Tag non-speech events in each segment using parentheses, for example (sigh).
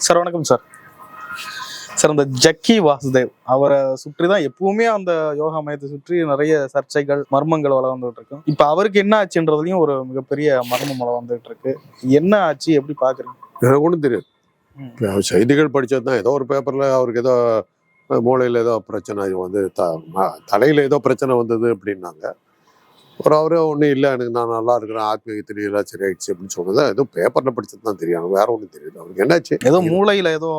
Sir வணக்கம் sir. Sir அந்த ஜக்கி வாசுதேவ் அவரை சுற்றி தான் எப்பவுமே அந்த யோகா மையத்தை சுற்றி நிறைய சர்ச்சைகள் மர்மங்கள் வள வந்துட்டு இருக்கு இப்போ அவருக்கு என்ன ஆச்சுன்றதுலயும் ஒரு மிகப்பெரிய மர்மம் வள வந்துட்டு இருக்கு என்ன ஆச்சு எப்படி பாக்குறீங்க? எனக்கு ஒன்றும் தெரியாது. ம். அவர் செய்திகள் படிச்சது தான் ஏதோ ஒரு பேப்பரில் அவருக்கு ஏதோ மூளையில் ஏதோ பிரச்சனை வந்து த தலையில ஏதோ பிரச்சனை வந்தது அப்படின்னாங்க. ஒரு அவரே ஒன்றும் இல்லை எனக்கு நான் நல்லா இருக்கிறேன் ஆத்மீக தெரியல சரியாயிடுச்சு அப்படின்னு சொன்னது ஏதோ பேப்பரில் படிச்சது தான் தெரியும். வேற ஒன்றும் தெரியல. அவருக்கு என்னாச்சு? ஏதோ மூளையில ஏதோ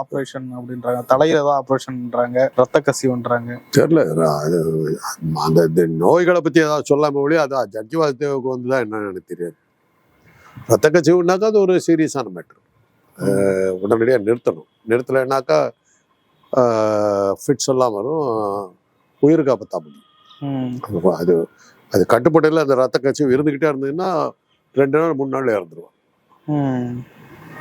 ஆபரேஷன் அப்படின்றாங்க. தலையில ஏதோ ஆபரேஷன்ன்றாங்க ரத்த கசிவுன்றாங்க. தெரியல. அது அந்த நோய்களை பற்றி ஏதாவது சொல்லாம ஒழிய அது ஜட்ஜி வாசுதேவுக்கு வந்து தான் என்னன்னு எனக்கு தெரியாது. ரத்த கசிவுனாக்கா அது ஒரு சீரியஸான மேட்ரு உடனடியாக நிறுத்தணும். நிறுத்தலைன்னாக்கா ஃபிட்ஸ் எல்லாம் வரும். உயிருக்கு ஆபத்தா முடியும். அது அது கட்டுப்படையில் அந்த ரத்த கசிவு இருந்துக்கிட்டே இருந்ததுன்னா ரெண்டு நாள் மூணு நாள் இறந்துருவான்.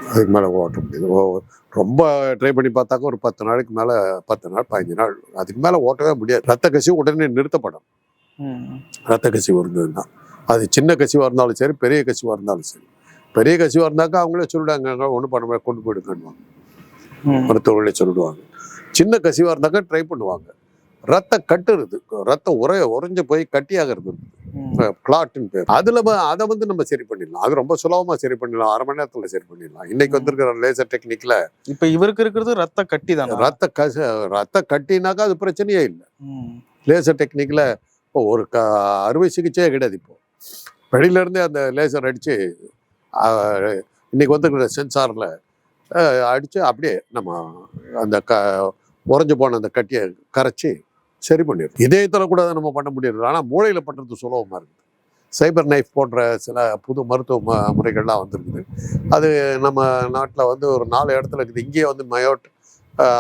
அதுக்கு மேலே ஓட்ட முடியாது. ரொம்ப ட்ரை பண்ணி பார்த்தாக்க ஒரு பத்து நாளைக்கு மேலே பத்து நாள் பதினஞ்சு நாள். அதுக்கு மேலே ஓட்டவே முடியாது. ரத்த கசிவு உடனே நிறுத்தப்படும். ரத்த கசிவு இருந்ததுன்னா. அது சின்ன கசிவாக இருந்தாலும் சரி பெரிய கசிவாக இருந்தாலும் சரி. பெரிய கசிவாக இருந்தாக்கா அவங்களே சொல்லிட்டாங்க ஒன்றும் பண்ண முடியாது கொண்டு போயிடுங்கன்னுவாங்க. ம். மருத்துவர்களே சொல்லிடுவாங்க. சின்ன கசிவாக இருந்தாக்கா ட்ரை பண்ணுவாங்க. ரத்த கட்டுறது. ரத்த உரைய உறைஞ்சு போய் கட்டியாகிறது. கிளாட்னு பேர். அதுல அதை வந்து நம்ம சரி பண்ணிடலாம். அது ரொம்ப சுலபமா சரி பண்ணிடலாம். அரை மணி நேரத்துல சரி பண்ணிடலாம். இன்னைக்கு வந்திருக்கிற லேசர் டெக்னிக்ல இப்ப இவருக்கு இருக்கிறது ரத்த கட்டி தானே? ரத்த கச ரத்த கட்டினாக்கா அது பிரச்சனையே இல்லை. லேசர் டெக்னிக்ல இப்போ ஒரு க அறுவை சிகிச்சையே கிடையாது இப்போ. வெளியில இருந்தே அந்த லேசர் அடிச்சு இன்னைக்கு வந்துருக்கிற சென்சார்ல அடிச்சு அப்படியே நம்ம அந்த க உறைஞ்சு போன அந்த கட்டியை கரைச்சி சரி பண்ணிடும் இதயத்தில் கூட அதை நம்ம பண்ண முடியாது. ஆனால் மூளையில் பண்ணுறது சுலபமாக இருக்குது சைபர் நைஃப் போன்ற சில புது மருத்துவ ம- முறைகள்லாம் வந்திருக்குது. அது நம்ம நாட்டில் வந்து ஒரு நாலு இடத்துல இருக்குது. இங்கேயே வந்து மயோட்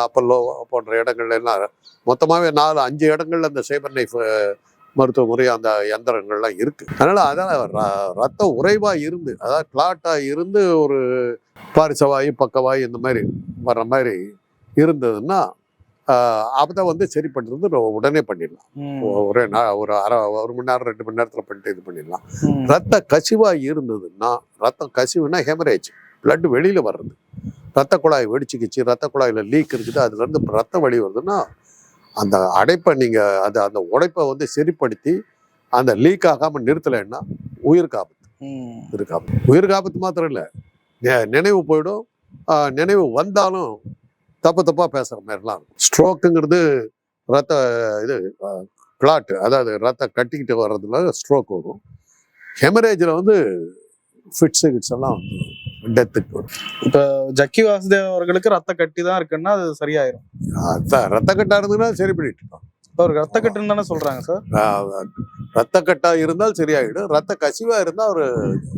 அப்பல்லோ போன்ற இடங்கள்ல எல்லாம் மொத்தமாகவே நாலு அஞ்சு இடங்கள்ல அந்த சைபர் நைஃப் மருத்துவ முறை அந்த யந்திரங்கள்லாம் இருக்கு. அதனால அதான் ரத்தம் உறைவாக இருந்து அதாவது கிளாட்டாக இருந்து ஒரு பாரிசவாயு பக்கவாயு இந்த மாதிரி வர்ற மாதிரி இருந்ததுன்னா அதை வந்து சரி பண்ணுறது நம்ம உடனே பண்ணிடலாம். ஒரே ஒரு அரை ஒரு மணி நேரம் ரெண்டு மணி நேரத்தில் பண்ணிட்டு இது பண்ணிடலாம். ரத்த கசிவா இருந்ததுன்னா ரத்தம் கசிவுனா ஹெமரேஜ் பிளட் வெளியில வர்றது ரத்த குழாய் வெடிச்சுக்கிச்சு ரத்த குழாயில லீக் இருக்குது அதுல இருந்து ரத்தம் வெளியே வருதுன்னா அந்த அடைப்பை நீங்க அந்த அந்த உடைப்பை வந்து சரிப்படுத்தி அந்த லீக் ஆகாம நிறுத்தலைன்னா உயிருக்கு ஆபத்து ம். உயிருக்கு ஆபத்து உயிருக்கு ஆபத்து மாத்திரம் இல்லை நினைவு போயிடும் நினைவு வந்தாலும் தப்பு தப்பா பேசுற மாதிரிலாம் இருக்கும். ஸ்ட்ரோக்குங்கிறது ரத்த இது கிளாட் அதாவது ரத்த கட்டிக்கிட்டு வர்றதுல ஸ்ட்ரோக் வரும். ஹெமரேஜில் வந்து ஃபிட்ஸு கிட்ஸ் எல்லாம் டெத்துக்கு வரும். இப்ப ஜக்கி வாசுதேவ் அவர்களுக்கு ரத்த கட்டி தான் இருக்குன்னா அது சரியாயிரும். அதான் ரத்த கட்டா இருந்ததுன்னா சரி பண்ணிட்டு அவருக்கு ரத்த கட்டுன்னு தானே சொல்றாங்க சார்? ரத்த கட்டா இருந்தால் சரியாயிடும். ரத்த கசிவா இருந்தால் அவர்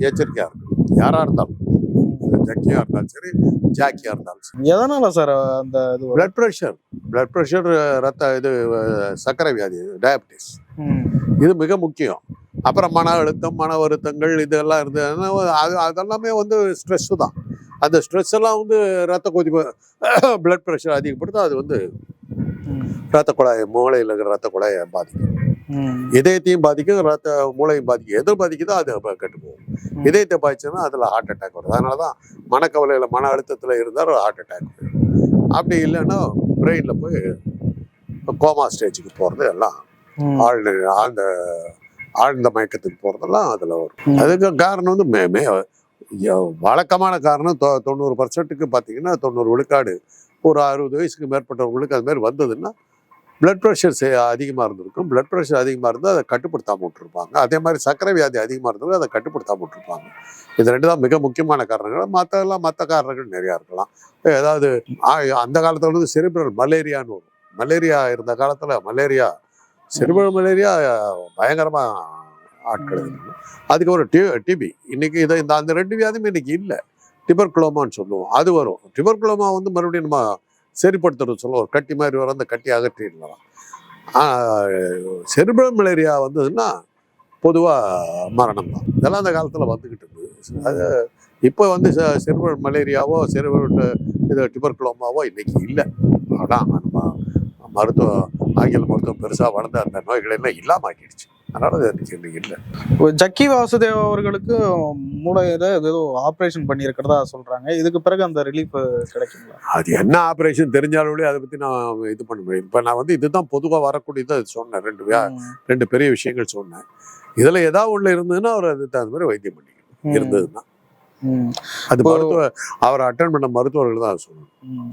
எச்சரிக்கையா இருக்கும். யாரா இருந்தாலும். ஜக்கியா இருந்தாலும் சரி ஜாக்கியா இருந்தாலும் சரி எதனால சார் அந்த இது? பிளட் ப்ரெஷர் பிளட் ப்ரெஷர் ரத்த இது சர்க்கரை வியாதி டயபிட்டிஸ். இது மிக முக்கியம் அப்புறம் மன அழுத்தம் மன வருத்தங்கள் இதெல்லாம் இருந்ததுன்னா அது அதெல்லாமே வந்து ஸ்ட்ரெஸ்ஸு தான் அந்த ஸ்ட்ரெஸ் எல்லாம் வந்து ரத்த கொதிப்பு (coughs) பிளட் ப்ரெஷர் அதிகப்படுத்தும் அது வந்து. ரத்த குழாய் மூளையில் இருக்கிற ரத்த குழாயை பாதிக்கும். இதயத்தையும் பாதிக்கும் ரத்த மூளையும் பாதிக்கும் எது பாதிக்குதோ அது கெட்டு போகும். இதயத்தை பாதிச்சுன்னா அதில் ஹார்ட் அட்டாக் வருது அதனால தான் மனக்கவலையில் மன அழுத்தத்தில் இருந்தால் ஹார்ட் அட்டாக் அப்படி இல்லைன்னா பிரெயினில் போய் கோமா ஸ்டேஜுக்கு போகிறது எல்லாம். ஆழ்ந்த ஆழ்ந்த ஆழ்ந்த மயக்கத்துக்கு போகிறதெல்லாம் அதில் வரும். அதுக்கு காரணம் வந்து மே மே வழக்கமான காரணம் தொ தொண்ணூறு பர்சன்ட்டுக்கு பார்த்தீங்கன்னா தொண்ணூறு விழுக்காடு ஒரு அறுபது வயசுக்கு மேற்பட்டவங்களுக்கு அது மாதிரி வந்ததுன்னா பிளட் ப்ரெஷர் அதிகமாக இருந்திருக்கும். பிளட் ப்ரெஷர் அதிகமாக இருந்தால் அதை கட்டுப்படுத்தாமல் விட்டுருப்பாங்க. அதே மாதிரி சர்க்கரை வியாதி அதிகமாக இருந்தது அதை கட்டுப்படுத்தாமல் விட்டுருப்பாங்க. இது ரெண்டு தான் மிக முக்கியமான காரணங்கள். மற்றெல்லாம் மற்ற காரணங்கள் நிறையா இருக்கலாம். ஏதாவது ஆ- அந்த காலத்தில் வந்து செரிப்ரல் மலேரியான்னு வரும். மலேரியா இருந்த காலத்தில் மலேரியா செரிப்ரல் மலேரியா பயங்கரமாக ஆட்கள் அதுக்கப்புறம் அதுக்கு ஒரு டி டிபி இன்னைக்கு இதை இந்த அந்த ரெண்டு வியாதியும் இன்னைக்கு இல்லை. டிபர்குலோமான்னு சொல்லுவோம். அது வரும். டிபர்குலோமா வந்து மறுபடியும் நம்ம சரிப்படுத்துறது சொல்லுவோம் ஒரு கட்டி மாதிரி வரும் அந்த கட்டி அகற்றிடலாம். செரிப்ரல் மலேரியா வந்ததுன்னா பொதுவாக மரணம் தான் இதெல்லாம் அந்த காலத்தில் வந்துக்கிட்டு இருந்தது. அது இப்போ வந்து செரிப்ரல் மலேரியாவோ செரிப்ரல் இது டிபர்குலோமாவோ இன்னைக்கு இல்லை. அதான் நம்ம மருத்துவம் ஆங்கில மருத்துவம் பெருசாக வளர்ந்த அந்த நோய்களெல்லாம் இல்லாமல் ஆக்கிடுச்சு. அதனால அது இல்லை. ஜக்கி வாசுதேவ் அவர்களுக்கு மூளையில ஏதோ ஆபரேஷன் பண்ணியிருக்கிறதா சொல்றாங்க. இதுக்கு பிறகு அந்த ரிலீஃப் கிடைக்குங்களா? அது என்ன ஆப்ரேஷன் தெரிஞ்சாலும் அதை பற்றி நான் இது பண்ண முடியும் இப்போ நான் வந்து இதுதான் பொதுவாக வரக்கூடியதை சொன்னேன். ரெண்டு. ரெண்டு பெரிய விஷயங்கள் சொன்னேன். இதில் ஏதாவது ஒன்று இருந்ததுன்னா அவர் அதுக்கு தகுந்த மாதிரி வைத்தியம் பண்ணிக்கணும். இருந்ததுன்னா. அது மருத்துவ அவர் அட்டன் பண்ண மருத்துவர்கள் தான் சொல்லணும்.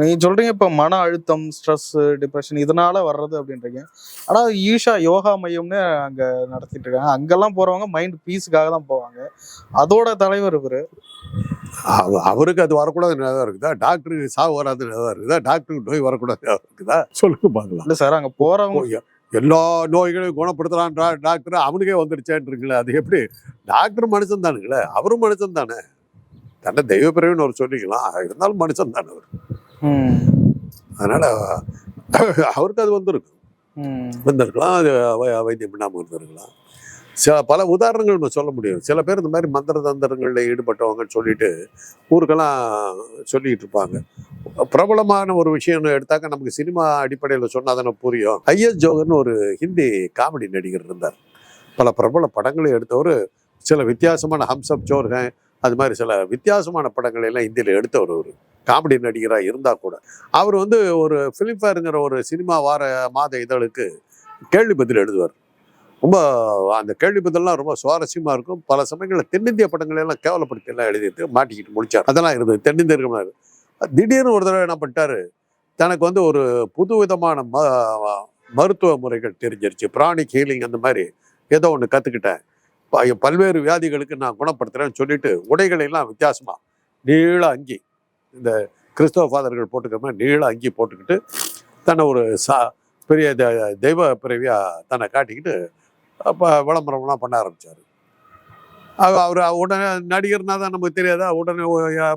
நீங்க சொல்றீங்க இப்ப மன அழுத்தம் ஸ்ட்ரெஸ் டிப்ரெஷன் இதனால வர்றது அப்படின்றீங்க. ஆனா ஈஷா யோகா மையம்னு அங்க நடத்திட்டு இருக்காங்க. அங்கெல்லாம் போறவங்க மைண்ட் பீஸுக்காக தான் போவாங்க. அதோட தலைவர் இவரு. அவ- அவருக்கு அது வரக்கூடாது தான் இருக்குதா? டாக்டருக்கு சாவு வராது தான் இருக்குதா? டாக்டருக்கு நோய் வரக்கூடாது இருக்குதா? சொல்லுங்க பார்க்கலாம். இல்ல சார் அங்க எ- எல்லா நோய்களையும் குணப்படுத்துறான் டா- டாக்டர். அவனுக்கே வந்துடுச்சேன்றீங்களே அது எப்படி? டாக்டர் மனுஷன் தானுங்களே அவரும் மனுஷன் தானே தன்னை தெய்வ பிறவின்னு ஒரு சொல்லிக்கலாம். இருந்தாலும் மனுஷன் தானே அவர். அதனால அவருக்கு அது வந்திருக்கும். வந்திருக்கலாம். அது வைத்தியம் பண்ணாமல் இருந்திருக்கலாம் சில பல உதாரணங்கள் நம்ம சொல்ல முடியும். சில பேர் இந்த மாதிரி மந்திர தந்திரங்களில் ஈடுபட்டவங்கன்னு சொல்லிட்டு ஊருக்கெல்லாம் சொல்லிட்டு இருப்பாங்க. பிரபலமான ஒரு விஷயம்னு எடுத்தாக்க நமக்கு சினிமா அடிப்படையில் சொன்னால் தானே புரியும். ஐஎஸ் ஜோகர்னு ஒரு ஹிந்தி காமெடி நடிகர் இருந்தார். பல பிரபல படங்களை எடுத்தவர் சில வித்தியாசமான ஹம்சப் ஜோர்கன் அது மாதிரி சில வித்தியாசமான படங்களை எல்லாம் ஹிந்தியில் எடுத்தவர் ஒரு காமெடி நடிகராக இருந்தால் கூட. அவர் வந்து ஒரு ஃபிலிம்ஃபேருங்கிற ஒரு சினிமா வார மாத இதழுக்கு கேள்வி பதில் எழுதுவார். ரொம்ப அந்த கேள்வி பதிலெலாம் ரொம்ப சுவாரஸ்யமாக இருக்கும். பல சமயங்களில் தென்னிந்திய படங்களை எல்லாம் கேவலப்படுத்தி எல்லாம் எழுதிட்டு மாட்டிக்கிட்டு முடிச்சார். அதெல்லாம் இருந்தது. தென்னிந்தியர்கள் திடீர்னு ஒரு தடவை என்ன பண்ணிட்டாரு? தனக்கு வந்து ஒரு புது விதமான ம மருத்துவ முறைகள் தெரிஞ்சிருச்சு. பிராணிக் ஹீலிங் அந்த மாதிரி ஏதோ ஒன்று கற்றுக்கிட்டேன் பல்வேறு வியாதிகளுக்கு நான் குணப்படுத்துகிறேன்னு சொல்லிட்டு உடைகளெல்லாம் வித்தியாசமாக நீள அங்கி இந்த கிறிஸ்தவ ஃபாதர்கள் போட்டுக்கிற மாதிரி நீள அங்கி போட்டுக்கிட்டு தன்னை ஒரு சா பெரிய தெய்வ பிறவியாக தன்னை காட்டிக்கிட்டு அப்போ விளம்பரம்லாம் பண்ண ஆரம்பிச்சார். அவர் உடனே நடிகர்னா தான் நமக்கு தெரியாதா? உடனே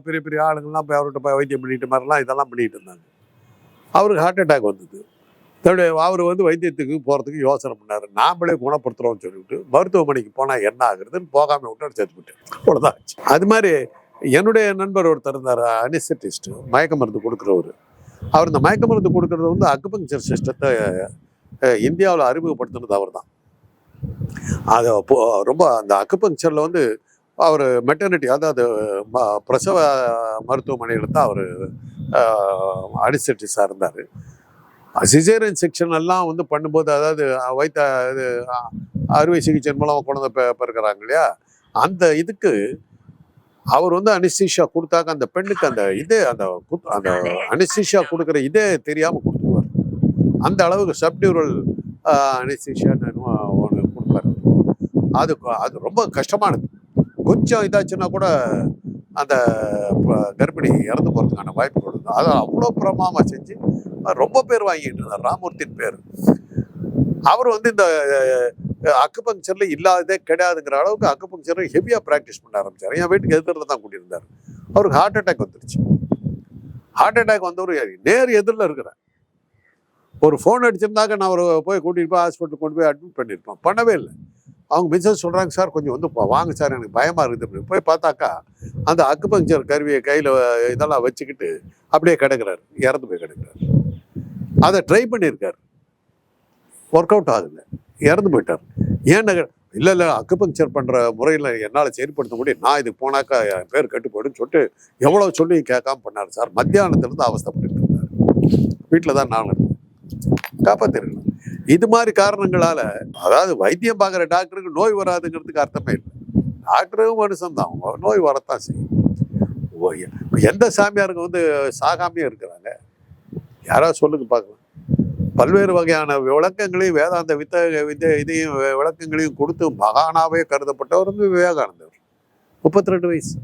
பெரிய பெரிய ஆளுங்கள்லாம் போய் அவர்கிட்ட போய் வைத்தியம் பண்ணிட்டு மாதிரிலாம் இதெல்லாம் பண்ணிட்டு இருந்தாங்க. அவருக்கு ஹார்ட் அட்டாக் வந்தது. தன்னுடைய அவர் வந்து வைத்தியத்துக்கு போகிறதுக்கு யோசனை பண்ணார். நாமளே குணப்படுத்துகிறோம்னு சொல்லிவிட்டு மருத்துவமனைக்கு போனால் என்ன ஆகுறதுன்னு போகாமல் விட்டு சேர்த்து விட்டேன் அவ்வளோதான் அது மாதிரி என்னுடைய நண்பர் ஒருத்தர் இருந்தார் அனிஸ்தட்டிஸ்ட் மயக்க மருந்து கொடுக்குறவர். அவர் இந்த மயக்க மருந்து கொடுக்குறது வந்து அக்குபங்கர் சிஸ்டத்தை இந்தியாவில் அறிமுகப்படுத்தினது அவர் தான் அது ரொம்ப அந்த அக்குபங்சரில் வந்து அவர் மெட்டர்னிட்டி அதாவது ம- பிரசவ மருத்துவமனையில் தான் அவர் அனிஸ்தட்டிஸாக இருந்தார் சிசேரியன் செக்ஷன் எல்லாம் வந்து பண்ணும்போது அதாவது வைத்த இது அறுவை சிகிச்சை மூலம் குழந்தை பிறக்கிறாங்க இல்லையா? அந்த இதுக்கு அவர் வந்து அனிஸ்தீஷா கொடுத்தாக்க அந்த பெண்ணுக்கு அந்த இதே அந்த குத்- அந்த அனிஸ்தீஷா கொடுக்குற இதே தெரியாமல் கொடுத்துருவார். அந்த அளவுக்கு சப்டியூரல் அனிஸ்தீஷியான்னு அது அது ரொம்ப கஷ்டமானது. கொஞ்சம் இதாச்சுன்னா கூட அந்த கர்ப்பிணி இறந்து போகிறதுக்கான வாய்ப்பு கொடுக்கும் அதை அவ்வளோ பிரமாமா செஞ்சு ரொம்ப பேர் வாங்கிட்டு இருந்தார். ராமூர்த்தின் பேர். அவர் வந்து இந்த அக்குபங்கச்சரில் இல்லாததே கிடையாதுங்கிற அளவுக்கு அக்குபங்சர் ஹெவியாக ப்ராக்டிஸ் பண்ண ஆரம்பிச்சார். என் வீட்டுக்கு எதிரில் தான் கூட்டியிருந்தார். அவருக்கு ஹார்ட் அட்டாக் வந்துருச்சு. ஹார்ட் அட்டாக் வந்தவர் நேர் எதிரில் இருக்கிறேன் ஒரு ஃபோன் அடிச்சிருந்தாக்க நான் அவரை போய் கூட்டிகிட்டு போய் ஹாஸ்பிட்டல் கொண்டு போய் அட்மிட் பண்ணியிருப்பேன் பண்ணவே இல்லை. அவங்க மிஸ்ஸஸ் சொல்கிறாங்க சார் கொஞ்சம் வந்து வாங்க சார் எனக்கு பயமாக இருக்குது. அப்படின்னு போய் பார்த்தாக்கா அந்த அக்குபங்சர் கருவியை கையில் இதெல்லாம் வச்சுக்கிட்டு அப்படியே கிடக்குறாரு. இறந்து போய் கிடக்குறாரு. அதை ட்ரை பண்ணியிருக்காரு. ஒர்க் அவுட் ஆகுது. இறந்து போயிட்டார். ஏன் இல்லை இல்லை அக்குபங்சர் பண்ணுற முறையில் என்னால் செயல்படுத்த முடியும். நான் இதுக்கு போனாக்கா என் பேர் கெட்டு போயிடுன்னு சொல்லிட்டு எவ்வளோ சொல்லி கேட்காம பண்ணார் சார். மத்தியானத்துலேருந்து அவஸ்தப்பட்டு இருந்தார். வீட்டில் தான் நானும் இருந்தேன். இது மாதிரி காரணங்களால அதாவது வைத்தியம் பார்க்குற டாக்டருக்கு நோய் வராதுங்கிறதுக்கு அர்த்தமே இல்லை. டாக்டரும் மனுஷன்தான் அவங்க நோய் வரத்தான் செய்யும். ஓ, எந்த சாமியாருங்க வந்து சாகாமையே இருக்கிறாங்க? யாராவது சொல்லுங்க பார்க்கலாம். பல்வேறு வகையான விளக்கங்களையும் வேதாந்த வித்த வித்த இதையும் விளக்கங்களையும் கொடுத்து மகானாவே கருதப்பட்டவர் வந்து விவேகானந்தர். முப்பத்தி ரெண்டு வயசு.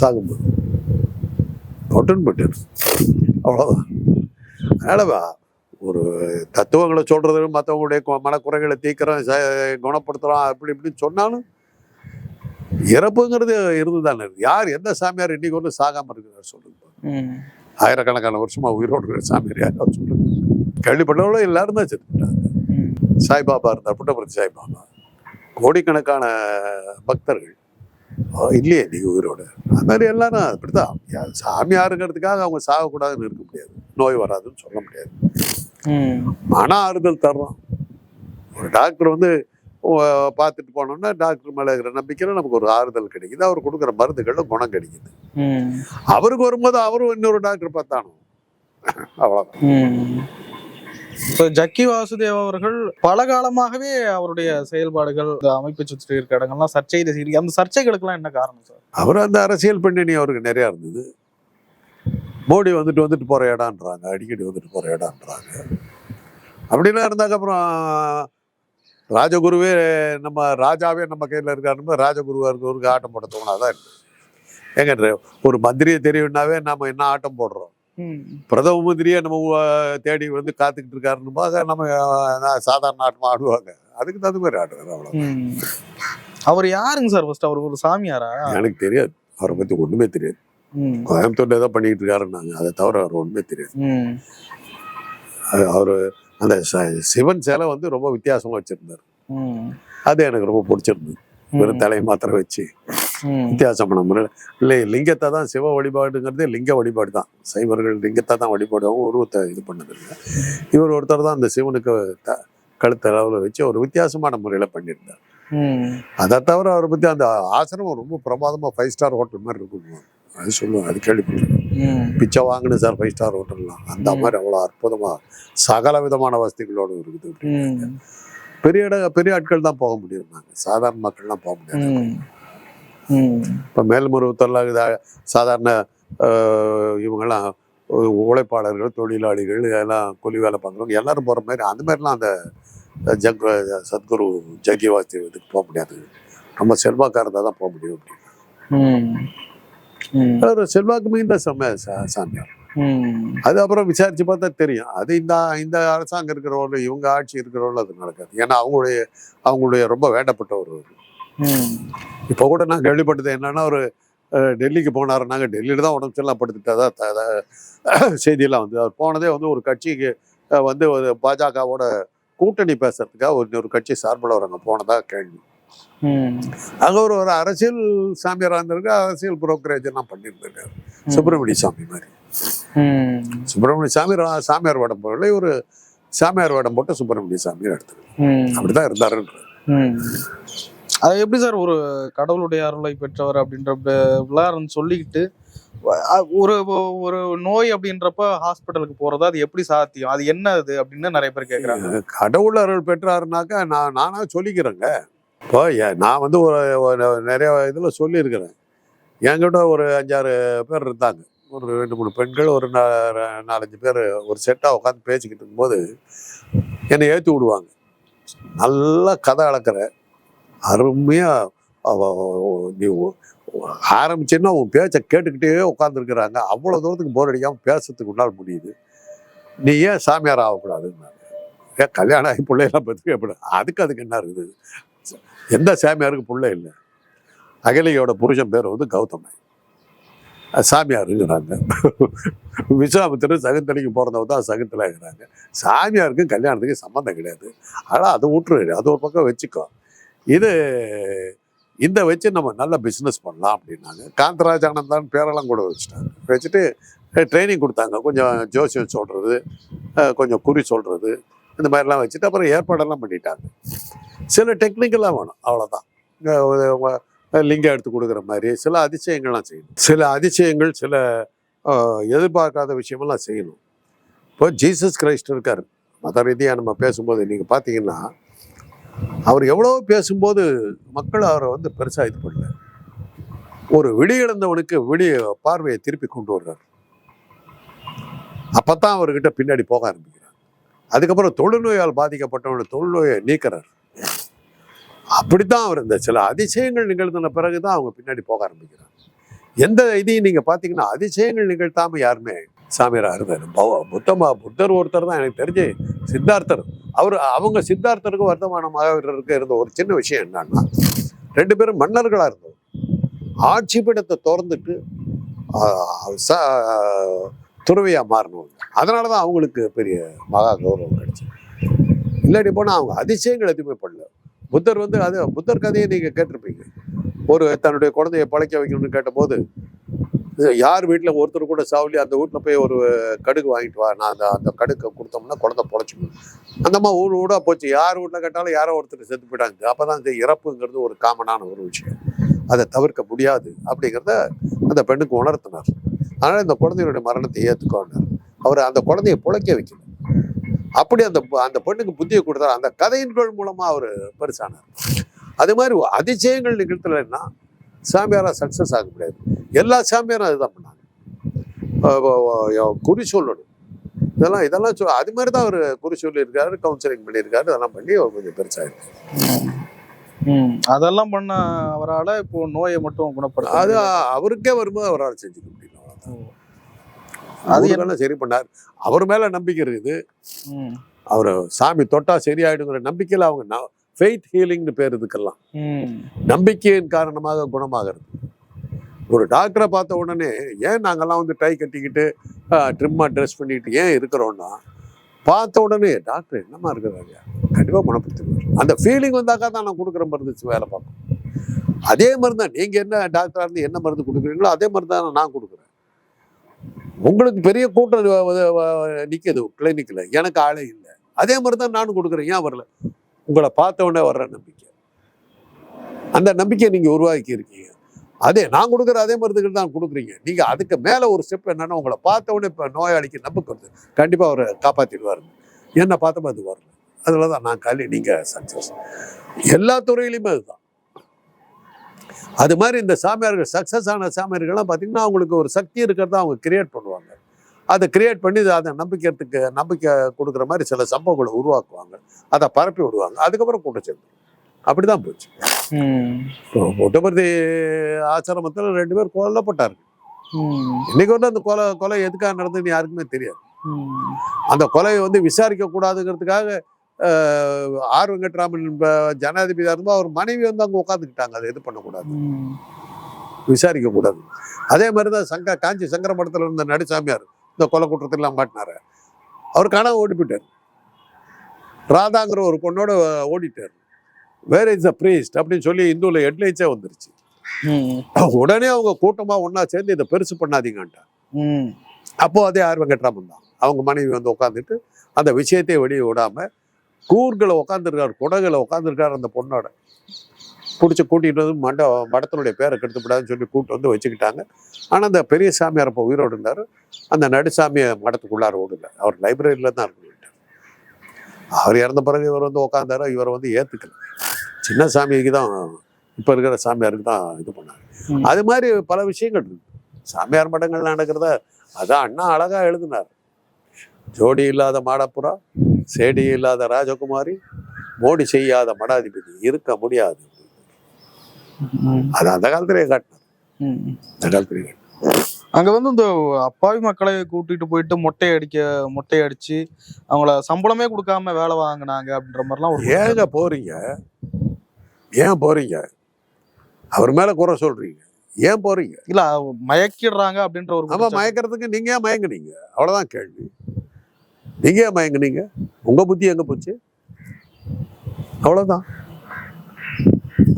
சாகும்போது. நோட்டன் போயிட்டார். அவ்வளோதான் அதனால ஒரு தத்துவங்களை சொல்றது மற்றவங்களுடைய மனக்குறைகளை தீக்கிறோம் ச- குணப்படுத்துறோம் அப்படி இப்படின்னு சொன்னாலும் இறப்புங்கிறது இருந்துதானே இருக்கு. யார் எந்த சாமியார் இன்னைக்கு ஒன்று சாகாம இருக்கிறார் சொல்லுங்க. ஆயிரக்கணக்கான வருஷமா உயிரோடு இருக்கிற சாமியார் யாராவது சொல்லுங்க கேள்விப்பட்டவங்களோ எல்லாரும் தான் செத்துட்டாங்க. சாய்பாபா இருந்தார் புட்டபர்த்தி சாய்பாபா கோடிக்கணக்கான பக்தர்கள் இல்லையே நீங்க உயிரோடு. அது மாதிரி எல்லாரும் அப்படித்தான் யா- சாமியாருங்கிறதுக்காக அவங்க சாகக்கூடாதுன்னு இருக்க முடியாது. நோய் வராதுன்னு சொல்ல முடியாது. மன ஆறுதல் தர்றோம். ஒரு டாக்டர் வந்து பார்த்துட்டு போனோம்னா டாக்டர் மேலே இருக்கிற நம்பிக்கையில் நமக்கு ஒரு ஆறுதல் கிடைக்குது. அவர் கொடுக்குற மருந்துகள்ல குணம் கிடைக்குது. அவருக்கு வரும்போது அவரும் இன்னொரு டாக்டர் பார்த்தானோ. இப்ப ஜக்கி வாசுதேவ் அவர்கள் பல காலமாகவே அவருடைய செயல்பாடுகள் இந்த அமைப்பை சுற்றி இருக்க இடங்கள்லாம் சர்ச்சை செய்தி அந்த சர்ச்சைகளுக்கெல்லாம் என்ன காரணம் சார்? அவர் அந்த அரசியல் பின்னணி அவருக்கு நிறையா இருந்தது. மோடி வந்துட்டு வந்துட்டு போகிற இடம்ன்றாங்க அடிக்கடி வந்துட்டு போகிற இடம்ன்றாங்க. அப்படிலாம் இருந்தாக்க அப்புறம் ராஜகுருவே நம்ம ராஜாவே நம்ம கையில் இருக்காருன்னு ராஜகுருவா இருக்கிறவருக்கு ஆட்டம் போட தோணாதான் இருக்கு ஒரு மந்திரியை தெரியும்னாவே நம்ம என்ன ஆட்டம் போடுறோம்? பிரதம மந்திரியே நம்ம தேடி வந்து காத்துக்கிட்டு இருக்காருன்னு நம்ம சாதாரண ஆட்டமாக ஆடுவாங்க. அதுக்கு தகுந்த மாதிரி ஆடுவார் அவ்வளோ. அவர் யாருங்க சார் ஃபர்ஸ்ட் அவர் ஒரு சாமியாரா? எனக்கு தெரியாது. அவரை பற்றி ஒன்றுமே தெரியாது. கோயம்புத்தூர்ல ஏதோ பண்ணிக்கிட்டு இருக்காருன்னாங்க அதை தவிர அவர் ஒன்றுமே தெரியாது. அவர் அந்த சிவன் சிலை வந்து ரொம்ப வித்தியாசமா வச்சிருந்தார். அது எனக்கு ரொம்ப பிடிச்சிருந்தது. வெறும் தலையை மாத்திரம் வச்சு ம். வித்தியாசமான முறையில் இல்லை லிங்கத்தை தான் சிவ வழிபாடுங்கிறதே லிங்க வழிபாடு தான் சைவர்கள் லிங்கத்தை தான் வழிபாடுவாங்க உருவத்தை இது பண்ணதில்லை இவர் ஒருத்தர் தான் அந்த சிவனுக்கு த கழுத்து அளவில் வச்சு ஒரு வித்தியாசமான முறையில் பண்ணியிருந்தார். அதை தவிர அவரை பற்றி அந்த ஆசிரமம் ரொம்ப பிரமாதமாக ஃபைவ் ஸ்டார் ஹோட்டல் மாதிரி இருக்கும் அது சொல்லுவேன் அது கேள்விப்பட்டிருக்கேன். பிச்சை வாங்கின சார் ஃபைவ் ஸ்டார் ஹோட்டல்லாம் அந்த. மாதிரி அவ்வளோ அற்புதமாக சகல விதமான வசதிகளோடு இருக்குது. பெரிய இட பெரிய ஆட்கள் தான் போக முடியும் நாங்க சாதாரண மக்கள்லாம் போக முடியாது. இப்போ மேல்மருவத்தெல்லாம் இதா சாதாரண இவங்கெல்லாம் உழைப்பாளர்கள் தொழிலாளிகள் எல்லாம் கூலி வேலை பார்க்குறவங்க எல்லாரும் போகிற மாதிரி அந்த மாதிரிலாம் அந்த ஜக் சத்குரு ஜக்கி வாஸ்தி இதுக்கு போக முடியாது. நம்ம செல்வாக்காக தான் போக முடியும் அப்படின்னு. செல்வாக்கு மிகுந்த சம சா- சாமியார். அது அப்புறம் விசாரிச்சு பார்த்தா தெரியும். அது இந்த இந்த அரசாங்கம் இருக்கிறவர்கள் இவங்க ஆட்சி இருக்கிறவர்கள் அது நடக்காது. ஏன்னா அவங்களுடைய அவங்களுடைய ரொம்ப வேண்டப்பட்டவர் அவர். ம். இப்போ கூட நான் கேள்விப்பட்டது என்னன்னா ஒரு டெல்லிக்கு போனார். நாங்கள் டெல்லியில் தான் உடம்பு சரியில்லாம் படுத்துட்டதா செய்தியெல்லாம் வந்து அவர் போனதே வந்து ஒரு கட்சிக்கு வந்து ஒரு பாஜகவோட கூட்டணி பேசுறதுக்காக ஒரு ஒரு கட்சி சார்பில் அவர் அங்கே போனதா கேள்வி. அங்கே ஒரு ஒரு அரசியல் சாமியாராக இருந்திருக்கு. அரசியல் புரோக்கரேஜ் எல்லாம் பண்ணியிருந்திருக்காரு. சுப்பிரமணிய சாமி மாதிரி. சுப்பிரமணிய சாமி சாமியார் வேடம் போகல ஒரு சாமியார் வேடம் போட்டு சுப்பிரமணிய சாமியார் எடுத்தது. அப்படிதான் இருந்தாருன்ற. அது எப்படி சார் ஒரு கடவுளுடைய அருளை பெற்றவர் அப்படின்ற எல்லாரும் சொல்லிக்கிட்டு ஒரு ஒரு நோய் அப்படின்றப்ப ஹாஸ்பிட்டலுக்கு போறது அது எப்படி சாத்தியம்? அது என்ன அது அப்படின்னு நிறைய பேர் கேக்குறாங்க. கடவுள் அருள் பெற்றாருனாக்கா நான் நானா சொல்லிக்கிறேங்க. இப்போ நான் வந்து ஒரு ஒரு நிறைய இதில் சொல்லியிருக்கிறேன். என்கிட்ட ஒரு அஞ்சாறு பேர் இருந்தாங்க. ஒரு ரெண்டு மூணு பெண்கள் ஒரு நாலஞ்சு பேர் ஒரு செட்டாக உட்காந்து பேசிக்கிட்டு இருக்கும்போது என்னை ஏற்றி விடுவாங்க. நல்லா கதை அளக்கிற அருமையாக நீ ஆரம்பிச்சேன்னா உன் பேச்சை கேட்டுக்கிட்டே உட்காந்துருக்குறாங்க அவ்வளோ தூரத்துக்கு போர் அடிக்காமல் பேசுறதுக்கு உன்னால் முடியுது. நீ ஏன் சாமியார் ஆகக்கூடாதுன்னு ஏன் கல்யாணம் ஆகி பிள்ளையெல்லாம் பற்றி எப்படி? அதுக்கு அதுக்கு என்ன இருக்குது? எந்த சாமியாருக்கு பிள்ளை இல்லை? அகிலையோட புருஷன் பேர் வந்து கௌதமன் சாமியாருங்கிறாங்க விஸ்வாமித்திரர் சகுந்தலைக்கு பிறந்தவங்க தான் சகுந்தலா இருக்கிறாங்க. சாமியாருக்கு கல்யாணத்துக்கு சம்மந்தம் கிடையாது. ஆனால் அதை விட்டுரு அது ஒரு பக்கம் வச்சுக்கோ. இது இந்த வச்சு நம்ம நல்ல பிஸ்னஸ் பண்ணலாம் அப்படின்னாங்க. காந்தராஜ் ஆனந்தான் பேரெல்லாம் கூட வச்சுட்டாங்க. வச்சுட்டு ட்ரைனிங் கொடுத்தாங்க. கொஞ்சம் ஜோசியம் சொல்கிறது கொஞ்சம் குறி சொல்கிறது இந்த மாதிரிலாம் வச்சுட்டு அப்புறம் ஏற்பாடெல்லாம் பண்ணிட்டாங்க. சில டெக்னிக்கெல்லாம் வேணும். அவ்வளோதான் லிங்கம் எடுத்து கொடுக்குற மாதிரி சில அதிசயங்கள்லாம் செய்யணும். சில அதிசயங்கள் சில எதிர்பார்க்காத விஷயமெல்லாம் செய்யணும். இப்போ ஜீசஸ் கிரைஸ்ட் இருக்கார். மத ரீதியாக நம்ம பேசும்போது நீங்கள் பார்த்தீங்கன்னா அவர் எவ்வளோ பேசும்போது மக்கள் அவரை வந்து பெருசாக இது பண்ணல. ஒரு விடி இழந்தவனுக்கு விடி பார்வையை திருப்பி கொண்டு வர்றார். அப்பதான் அவர்கிட்ட பின்னாடி போக ஆரம்பிக்கிறார். அதுக்கப்புறம் தொழுநோயால் பாதிக்கப்பட்டவனை தொழுநோயை நீக்கிறார். அப்படித்தான் அவர் இந்த சில அதிசயங்கள் நிகழ்த்தின பிறகுதான் அவங்க பின்னாடி போக ஆரம்பிக்கிறார் எந்த இதையும் நீங்கள் பார்த்தீங்கன்னா அதிசயங்கள் நிகழ்த்தாம யாருமே சாமியாராக இருந்தார் பௌ- புத்தமா புத்தர் ஒருத்தர் தான் எனக்கு தெரிஞ்சு சித்தார்த்தர். அவர் அவங்க சித்தார்த்தருக்கும் வர்த்தமான மகாவீரருக்கு இருந்த ஒரு சின்ன விஷயம் என்னன்னா ரெண்டு பேரும் மன்னர்களாக இருந்தவர் ஆட்சி பீடத்தை திறந்துட்டு ஆஹ், ச- துறவியா மாறினவங்க. அதனால தான் அவங்களுக்கு பெரிய மகா கௌரவம் கிடைச்சது. இல்லாட்டி போனால் அவங்க அதிசயங்கள் எதுவுமே பண்ணல. புத்தர் வந்து அது புத்தர் கதையை நீங்கள் கேட்டிருப்பீங்க. ஒரு தன்னுடைய குழந்தைய பழைக்க வைக்கணும்னு கேட்டபோது யார் வீட்டில் ஒருத்தர் கூட சாவலி அந்த வீட்டில் போய் ஒரு கடுகு வாங்கிட்டு வா நான் அந்த அந்த கடுக்கை கொடுத்தோம்னா குழந்தை பொழைச்சிக்கணும் அந்த மாதிரி ஊர் ஊடாக போச்சு. யார் வீட்டில் கேட்டாலும் யாரோ ஒருத்தர் செத்து போயிட்டாங்க. அப்போ தான் இந்த இறப்புங்கிறது ஒரு காமனான ஒரு விஷயம். அதை தவிர்க்க முடியாது அப்படிங்கிறத அந்த பெண்ணுக்கு உணர்த்தினார். அதனால் இந்த குழந்தையுடைய மரணத்தை ஏற்றுக்கொண்டார் அவர் அந்த குழந்தையை பிழைக்க வைக்கணும் அப்படி அந்த அந்த பெண்ணுக்கு புத்தியை கொடுத்தார் அந்த கதையின்கள் மூலமாக அவர் பெருசானார் அது மாதிரி அதிசயங்கள் நிகழ்த்தலைன்னா சாமியாரா சக்ஸஸ் ஆக முடியாது எல்லா சாமியாரும் அதுதான் பண்ணாங்க குறி சொல்லணும் இதெல்லாம் இதெல்லாம் சொல் அது மாதிரி தான் அவர் குறி சொல்லியிருக்காரு கவுன்சிலிங் பண்ணியிருக்காரு அதெல்லாம் பண்ணி அவர் கொஞ்சம் பெருசாயிருக்கு ம். அதெல்லாம் பண்ண அவரால இப்போ நோயை மட்டும் குணப்படுத்த அது. அவருக்கே வரும்போது அவரால் செஞ்சுக்க முடியல. அது வேணா சரி பண்ணார். அவர் மேல நம்பிக்கை இருக்குது. அவர் சாமி தொட்டா சரியாயிடுங்கிற நம்பிக்கையில் அவங்க ஃபெய்த் ஹீலிங்னு பேர் இதுக்கெல்லாம். நம்பிக்கையின் காரணமாக குணமாகிறது. ஒரு டாக்டரை பார்த்த உடனே ஏன் நாங்கெல்லாம் வந்து டை கட்டிக்கிட்டு ட்ரிம்மாக ட்ரெஸ் பண்ணிட்டு ஏன் இருக்கிறோன்னா பார்த்த உடனே டாக்டர் என்னமா இருக்கிறாங்க கண்டிப்பாக குணப்படுத்திடுவார். அந்த ஃபீலிங் வந்தாக்கா தான் நான் கொடுக்குற மருந்து வேலை பார்க்கும் அதே மருந்து தான் நீங்கள் என்ன டாக்டராக இருந்து என்ன மருந்து கொடுக்குறீங்களோ அதே மருந்து தான் நான் கொடுக்குறேன். உங்களுக்கு பெரிய கூட்டம் நிற்கிது கிளினிக்கில் எனக்கு ஆளே இல்லை. அதே மாதிரி தான் நானும் கொடுக்குறேன். ஏன் வரல? உங்களை பார்த்த உடனே வர்ற நம்பிக்கை. அந்த நம்பிக்கையை நீங்கள் உருவாக்கி இருக்கீங்க அதே நான் கொடுக்குற அதே மருந்துகள் தான் கொடுக்குறீங்க. நீங்கள் அதுக்கு மேலே ஒரு ஸ்டெப் என்னன்னா உங்களை பார்த்த உடனே இப்போ நோயாளிக்கு நம்பிக்கை வருது கண்டிப்பாக அவரை காப்பாற்றிடுவார் என்னை பார்த்தப்ப அது வரல. அதில் தான் நான் காலி நீங்கள் சக்ஸஸ் எல்லா துறையிலையுமே அதுதான். அது மாதிரி இந்த சாமியார்கள் சக்ஸஸ் ஆன சாமியார்கள்லாம் பார்த்தீங்கன்னா அவங்களுக்கு ஒரு சக்தி இருக்கிறத அவங்க கிரியேட் பண்ணுவாங்க. அதை கிரியேட் பண்ணி அதை நம்பிக்கைக்கு நம்பிக்கை கொடுக்குற மாதிரி சில சம்பவங்களை உருவாக்குவாங்க. அதை பரப்பி விடுவாங்க. அதுக்கப்புறம் கூட்டம் சேர்ந்து. அப்படிதான் போச்சு. ம். இப்போ புட்டபர்த்தி ஆசிரமத்தில் ரெண்டு பேர் கொல்லப்பட்டார்கள். ம். இன்னைக்கு வந்து அந்த கொலை கொலை எதுக்காக நடந்ததுன்னு யாருக்குமே தெரியாது. அந்த கொலையை வந்து விசாரிக்க கூடாதுங்கிறதுக்காக ஆர் வெங்கட்ராமன் இப்ப ஜனாதிபதியா இருக்கும்போது அவர் மனைவி வந்து அங்கே உட்காந்துக்கிட்டாங்க அதை இது பண்ணக்கூடாது. விசாரிக்க கூடாது. அதே மாதிரி தான் சங்க காஞ்சி சங்கர மடத்தில் இருந்த நடிசாமியார் இந்த கொலை குற்றத்திலாம் மாட்டினாரு அவர் காணாம ஓடி போயிட்டார். ராதாங்கிற ஒரு பொண்ணோட ஓடிட்டார். வேற இஸ் அ பிரீஸ்ட் அப்படின்னு சொல்லி இந்துவில் ஹெட்லைன்ஸே வந்துருச்சு. உடனே அவங்க கூட்டமாக ஒன்றா சேர்ந்து இதை பெருசு பண்ணாதீங்கன்ட்டார் ம். அப்போ அதே ஆர் வெங்கட்ராமன் தான். அவங்க மனைவி வந்து உட்காந்துட்டு அந்த விஷயத்தை வெளியே விடாம கூர்களை உட்காந்துருக்காரு குடகளை உட்காந்துருக்காரு அந்த பொண்ணோட. பிடிச்சி கூட்டிகிட்டு வந்து மண்ட மடத்தினுடைய பேரை கெடுத்துப்படாதுன்னு சொல்லி கூட்டு வந்து வச்சுக்கிட்டாங்க. ஆனால் அந்த பெரிய சாமியார் அப்போ உயிரோடு இருந்தார். அந்த நடுசாமியை மடத்துக்குள்ளார ஓடல. அவர் லைப்ரரியில் தான் இருந்துட்டார் அவர் இறந்த பிறகு இவர் வந்து உட்காந்தாரு இவரை வந்து ஏற்றுக்கல சின்ன சாமிக்கு தான் இப்போ இருக்கிற சாமியாருக்கு தான் இது பண்ணாங்க ம். அது மாதிரி பல விஷயங்கள் இருக்கு. சாமியார் மடங்கள் நடக்கிறத அதான் அண்ணா அழகா எழுதினார். ஜோடி இல்லாத மாடப்புறா சேடி இல்லாத ராஜகுமாரி மோடி செய்யாத மடாதிபதி இருக்க முடியாது. அது அந்த காலத்திலேயே காட்டினார். அந்த காலத்திலேயே. அங்க வந்து இந்த அப்பாவி மக்களை கூட்டிட்டு போயிட்டு மொட்டை அடிக்க மொட்டை அடிச்சு அவங்கள சம்பளமே கொடுக்காம வேலை வாங்கினாங்க அப்படின்ற மாதிரிலாம் ஒரு ஏங்க போறீங்க? ஏன் போறீங்க? அவர் மேல குறை சொல்றீங்க. ஏன் போறீங்க? இல்ல மயக்கிடுறாங்க அப்படின்ற ஒரு ஆமா. மயக்கிறதுக்கு நீங்க ஏன் மயங்குனீங்க? அவ்வளவுதான் கேள்வி. நீங்க ஏன் மயங்குனீங்க? உங்க புத்தி எங்க போச்சு? அவ்வளவுதான்.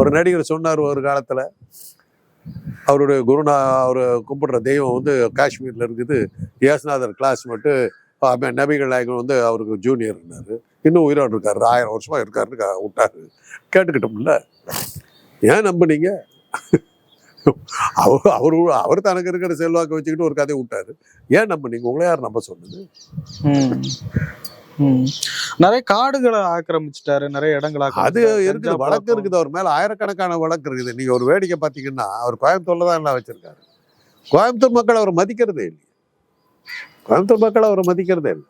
ஒரு நடிகர் சொன்னார் ஒரு காலத்துல அவருடைய குருநா அவர் கும்பிடுற தெய்வம் வந்து காஷ்மீர்ல இருக்குது. ஏசுநாதர் கிளாஸ் மட்டும் நபிகள் நாயகன் வந்து அவருக்கு ஜூனியர் இருந்தாரு இன்னும் உயிரோடு இருக்காரு. ஆயிரம் வருஷமா இருக்காருன்னு விட்டாரு. கேட்டுக்கிட்டோம்ல ஏன் நம்பினீங்க? அவர் அவர் அவர் தனக்கு இருக்கிற செல்வாக்கு வச்சுக்கிட்டு ஒரு கதையை விட்டாரு. ஏன் நம்புனீங்க? உங்களை யார் நம்ப சொன்னது? நிறைய காடுகளை ஆக்கிரமிச்சிட்டாரு நிறைய இடங்களை அது. இருக்குது வழக்கு. இருக்குது. அவர் மேல ஆயிரக்கணக்கான வழக்கு இருக்குது. நீங்க ஒரு வேடிக்கை பார்த்தீங்கன்னா அவர் கோயம்புத்தூர்ல தான் எல்லாம் வச்சிருக்காரு. கோயம்புத்தூர் மக்கள் அவர் மதிக்கிறதே இல்லை கோயம்புத்தூர் மக்கள் அவரை மதிக்கிறதே இல்லை.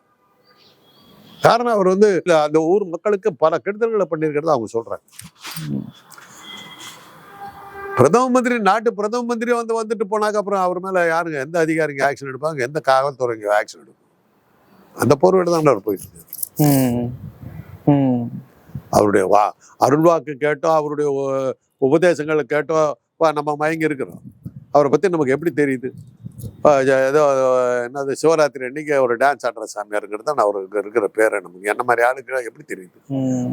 காரணம் அவர் வந்து அந்த ஊர் மக்களுக்கு பல கெடுதல்களை பண்ணியிருக்கிறத அவங்க சொல்றாங்க. பிரதம மந்திரி நாட்டு பிரதம மந்திரி வந்து வந்துட்டு போனாக்க அப்புறம் அவர் மேல யாருங்க எந்த அதிகாரிங்க ஆக்ஷன் எடுப்பாங்க? எந்த காவல்துறைங்க ஆக்ஷன் எடுப்பாங்க? அந்த போர்வேடு தான் அவர் போயிட்டு இருக்காரு. அவருடைய வா அருள்வாக்கு கேட்டோம் அவருடைய உபதேசங்களை கேட்டோம் வா நம்ம மயங்கி இருக்கிறோம் அவரை பத்தி நமக்கு எப்படி தெரியுது ஏதோ என்னது சிவராத்திரி அன்னைக்கு ஒரு டான்ஸ் ஆடுற சாமியாருங்கிறது தான் அவருக்கு இருக்கிற பேர் நமக்கு என்ன மாதிரி ஆளுக்கு எப்படி தெரியுது.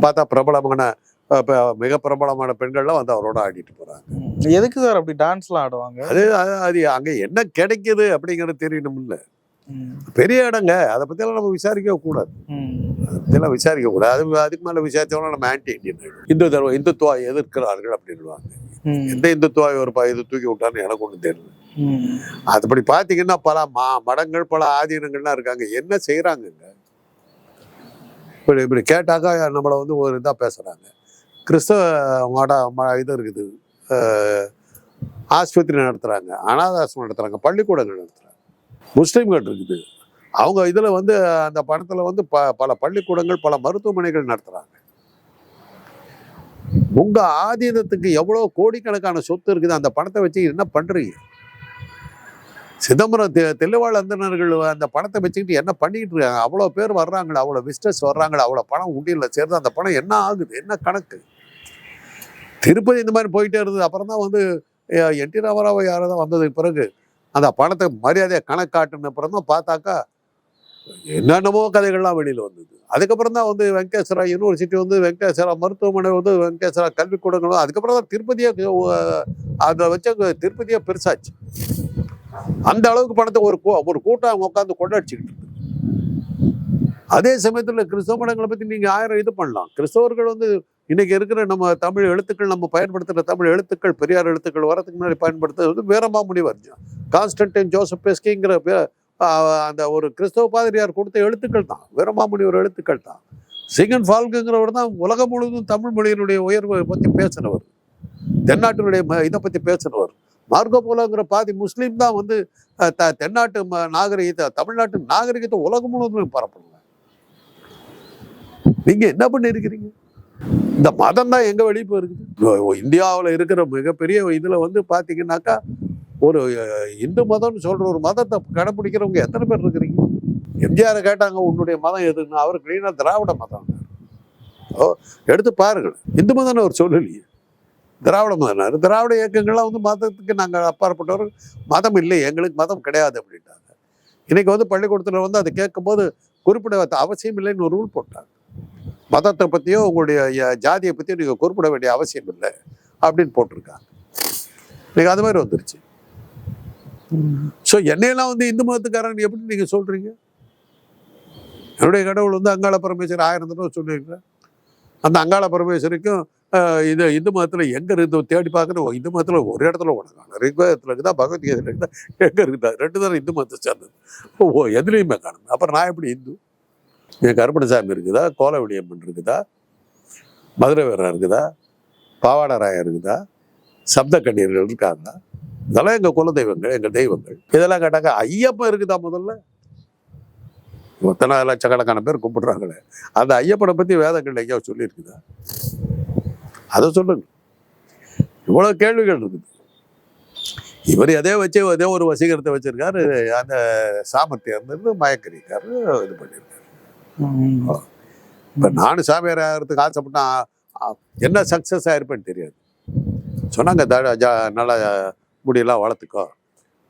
பார்த்தா பிரபலமான மிக பிரபலமான பெண்கள்லாம் வந்து அவரோட ஆடிட்டு போறாங்க. எதுக்கு சார் அப்படி டான்ஸ்லாம் ஆடுவாங்க அது அது- அங்க என்ன கிடைக்குது அப்படிங்கிறது தெரியணும்ல. பெரிய இடங்க. அதை பத்தியெல்லாம் நம்ம விசாரிக்க கூடாது. ம். அதை பத்தியெல்லாம் விசாரிக்க கூடாது. அது அதுக்கு மேல விசாரிச்சோம்னா நம்ம ஆன்டி ஆயிடுவோம். இந்து தர்மம் இந்துத்துவா எதிர்க்கிறார்கள் அப்படின்வாங்க. எந்த இந்துத்துவா ஒரு ப- இது தூக்கி விட்டான்னு எனக்கு ஒன்றும் தெரியல. அதுபடி பார்த்தீங்கன்னா பல மா மடங்கள் பல ஆதீனங்கள்லாம் இருக்காங்க. என்ன செய்கிறாங்கங்க இப்படி இப்படி கேட்டாக்கா நம்மளை வந்து ஒரு இதாக பேசுகிறாங்க கிறிஸ்தவ மட இது இருக்குது. ஆஸ்பத்திரி நடத்துகிறாங்க அனாதாசிரமம் நடத்துகிறாங்க பள்ளிக்கூடங்கள் நடத்துகிறாங்க முஸ்லீம்கள் இருக்குது. அவங்க இதில் வந்து அந்த பணத்தில் வந்து ப பல பள்ளிக்கூடங்கள் பல மருத்துவமனைகள் நடத்துகிறாங்க உங்கள் ஆதீனத்துக்கு எவ்வளோ கோடிக்கணக்கான சொத்து இருக்குது அந்த பணத்தை வச்சு என்ன பண்ணுறீங்க சிதம்பரம் தெ தெளிவாள அந்தனர்கள் அந்த பணத்தை வச்சுக்கிட்டு என்ன பண்ணிக்கிட்டு இருக்காங்க? அவ்வளோ பேர் வர்றாங்களே அவ்வளோ விசிட்டர்ஸ் வர்றாங்களே அவ்வளோ பணம் உண்டியில் சேர்ந்து அந்த பணம் என்ன ஆகுது? என்ன கணக்கு? திருப்பதி இந்த மாதிரி போயிட்டே இருந்தது. அப்புறம் தான் வந்து என் டி ராமராவ் யாரோ தான் வந்ததுக்கு பிறகு அந்த பணத்தை மரியாதையை கணக்காட்டின அப்புறம் தான் பார்த்தாக்கா என்னென்னமோ கதைகள்லாம் வெளியில் வந்தது. அதுக்கப்புறம் தான் வந்து வெங்கடேஸ்வரா யூனிவர்சிட்டி வந்து வெங்கடேஸ்வரா மருத்துவமனை வந்து வெங்கடேஸ்வரா கல்விக்கூடங்களும் அதுக்கப்புறம் தான் திருப்பதியே அதை வச்ச திருப்பதியே பெருசாச்சு. அந்த அளவுக்கு பணத்தை ஒரு ஒரு கூட்டம் உட்காந்து கொண்டாடிச்சுக்கிட்டு இருக்கு. அதே சமயத்தில் கிறிஸ்தவ மடங்களை பற்றி நீங்கள் ஆயிரம் இது பண்ணலாம். கிறிஸ்தவர்கள் வந்து இன்னைக்கு இருக்கிற நம்ம தமிழ் எழுத்துக்கள் நம்ம பயன்படுத்துகிற தமிழ் எழுத்துக்கள் பெரியார் எழுத்துக்கள் வரதுக்கு முன்னாடி பயன்படுத்துறது வந்து வீரமா முனிவர் கான்ஸ்டன்டைன் ஜோசப் பெஸ்கிங்கிற அந்த ஒரு கிறிஸ்தவ பாதிரியார் கொடுத்த எழுத்துக்கள் தான். வீரமாமுனிவர் எழுத்துக்கள் தான். சிகன் ஃபால்குங்கிறவர் தான் உலகம் முழுவதும் தமிழ் மொழியினுடைய உயர்வை பற்றி பேசினவர். தென்னாட்டினுடைய ம- இதை பற்றி பேசினவர். மார்கோ போலோங்கிற பாதி முஸ்லீம் தான் வந்து த- தென்னாட்டு ம- நாகரிகத்தை தமிழ்நாட்டு நாகரிகத்தை உலகம் முழுவதும் பரப்பணும் நீங்கள் என்ன பண்ணிருக்கிறீங்க? இந்த மதம் தான் எங்க வெளியே போயிருக்குது? இந்தியாவில் இருக்கிற மிகப்பெரிய இதில் வந்து பார்த்தீங்கன்னாக்கா ஒரு இந்து மதம்னு சொல்ற ஒரு மதத்தை கடைப்பிடிக்கிறவங்க எத்தனை பேர் இருக்கிறீங்க? எம்ஜிஆரை கேட்டாங்க உன்னுடைய மதம் எதுன்னு? அவர் கிளீனாக திராவிட மதம். ஓ எடுத்து பாருங்கள் இந்து மதம்னு அவர் சொல்லலையே. திராவிட மதம்னார் திராவிட இயக்கங்கள்லாம் வந்து மதத்துக்கு நாங்கள் அப்பாற்பட்டவர். மதம் இல்லை எங்களுக்கு மதம் கிடையாது அப்படின்ட்டாங்க. இன்னைக்கு வந்து பள்ளிக்கூடத்தில் வந்து அதை கேட்கும்போது குறிப்பிட அவசியம் இல்லைன்னு ஒரு ரூல் போட்டாங்க. மதத்தை பற்றியோ உங்களுடைய ஜாதியை பற்றியோ நீங்கள் குறிப்பிட வேண்டிய அவசியம் இல்லை அப்படின்னு போட்டிருக்காங்க. நீங்கள் அது மாதிரி வந்துருச்சு. ஸோ என்னையெல்லாம் வந்து இந்து மதத்துக்காரன் எப்படி நீங்கள் சொல்கிறீங்க என்னுடைய கடவுள் வந்து அங்காள பரமேஸ்வரர் ஆயிரம் தடவை சொல்லியிருக்கிறேன் அந்த அங்காள பரமேஸ்வரிக்கும் இது இந்து மதத்தில் எங்கே இருந்து தேடி பார்க்குறோம் இந்து மதத்தில் ஒரு இடத்துல உனக்கு ரிக்வேதத்தில் இருக்குதா? பகவத்கீதையில் இருக்குதா? எங்கே இருக்குதா? ரெண்டு தரம் இந்து மதத்தை சேர்ந்தது. ஓ எதுலேயுமே காணும். அப்புறம் நான் எப்படி இந்து? என் கருப்பணசாமி இருக்குதா? கோலவிடியம்மன் இருக்குதா? மதுரை வீரர் இருக்குதா? பாவாடராயர் இருக்குதா? சப்த கண்ணீர்கள் இருக்காங்க இதெல்லாம் எங்கள் குல தெய்வங்கள் எங்கள் தெய்வங்கள். இதெல்லாம் கேட்டாக்க ஐயப்பன் இருக்குதா முதல்ல? மொத்தனா லட்சக்கணக்கான பேர் கும்பிடுறாங்களே. அந்த ஐயப்பனை பற்றி வேதங்கள் ஐயா சொல்லியிருக்குதா? அதை சொல்லுங்க. இவ்வளோ கேள்விகள் இருக்குது. இவர் எதே வச்சு ஏதோ ஒரு வசீகரத்தை வச்சிருக்காரு. அந்த சாமர்த்தியம் இருந்து மயக்கரிக்காரு இது பண்ணியிருக்காரு. இப்போ நானும் சாமியார் ஆகிறதுக்கு ஆசைப்பட்டேன் என்ன சக்ஸஸ் ஆயிருப்பேன்னு தெரியாது. சொன்னாங்க ஜா- நல்லா முடியெல்லாம் வளர்த்துக்கோ.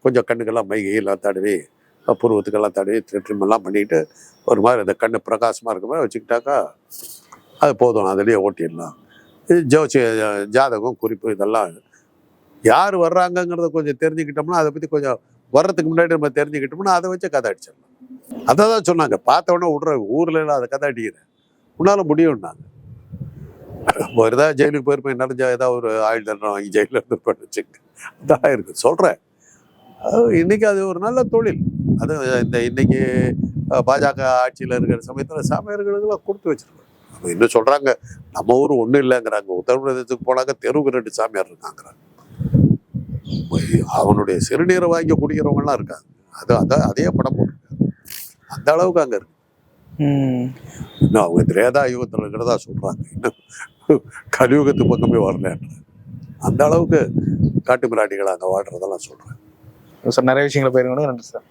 கொஞ்சம் கண்ணுக்கெல்லாம் மைகையெல்லாம் தடவி புருவத்துக்கெல்லாம் தடவி ட்ரிம் எல்லாம் பண்ணிட்டு ஒரு மாதிரி அந்த கண்ணு பிரகாசமாக இருக்க மாதிரி வச்சுக்கிட்டாக்கா அது போதும் அதுலேயே ஓட்டிடலாம். இது ஜோசி ஜாதகம் குறிப்பு இதெல்லாம் யார் வர்றாங்கங்கிறத கொஞ்சம் தெரிஞ்சுக்கிட்டோம்னா அதை பற்றி கொஞ்சம் வர்றதுக்கு முன்னாடி நம்ம தெரிஞ்சுக்கிட்டோம்னா அதை வச்சு கதை அடிச்சிடலாம். அதை தான் சொன்னாங்க பார்த்த உடனே விடுற ஊரில் எல்லாம் அதை கதை அடிக்கிறேன் உன்னால் முடியும்னாங்க. ஒரு ஏதாவது ஜெயிலுக்கு போயிருப்பேன் என்னால் ஏதாவது ஒரு ஆயுள் தண்டனை வாங்கி ஜெயிலில் இருந்துருப்பேன் வச்சுக்க அதான் இருக்கு சொல்கிறேன் இன்னைக்கு அது ஒரு நல்ல தொழில். அது இந்த இன்னைக்கு பாஜக ஆட்சியில் இருக்கிற சமயத்தில் சாமியார்களுக்கெல்லாம் கொடுத்து வச்சிருக்காங்க அப்ப இன்னும் சொல்கிறாங்க நம்ம ஊர் ஒன்றும் இல்லைங்கிறாங்க. உத்தரப்பிரதேசத்துக்கு போனாக்க தெருவுக்கு ரெண்டு சாமியார் இருக்காங்கிறாங்க. அவனுடைய சிறுநீரை வாங்கி குடிக்கிறவங்கலாம் இருக்காங்க. அது அதான் அதே படம் அந்த அளவுக்கு அங்கே இருக்கு. இன்னும் அவங்க திரேதா யுகத்தில் இருக்கிறதா சொல்றாங்க. இன்னும் கலியுகத்து பக்கமே வரல அந்த அளவுக்கு காட்டு மிராட்டிகள் அங்கே வாழ்றதெல்லாம் சொல்றேன் சார் நிறைய விஷயங்களை போயிருங்க நன்றி சார்.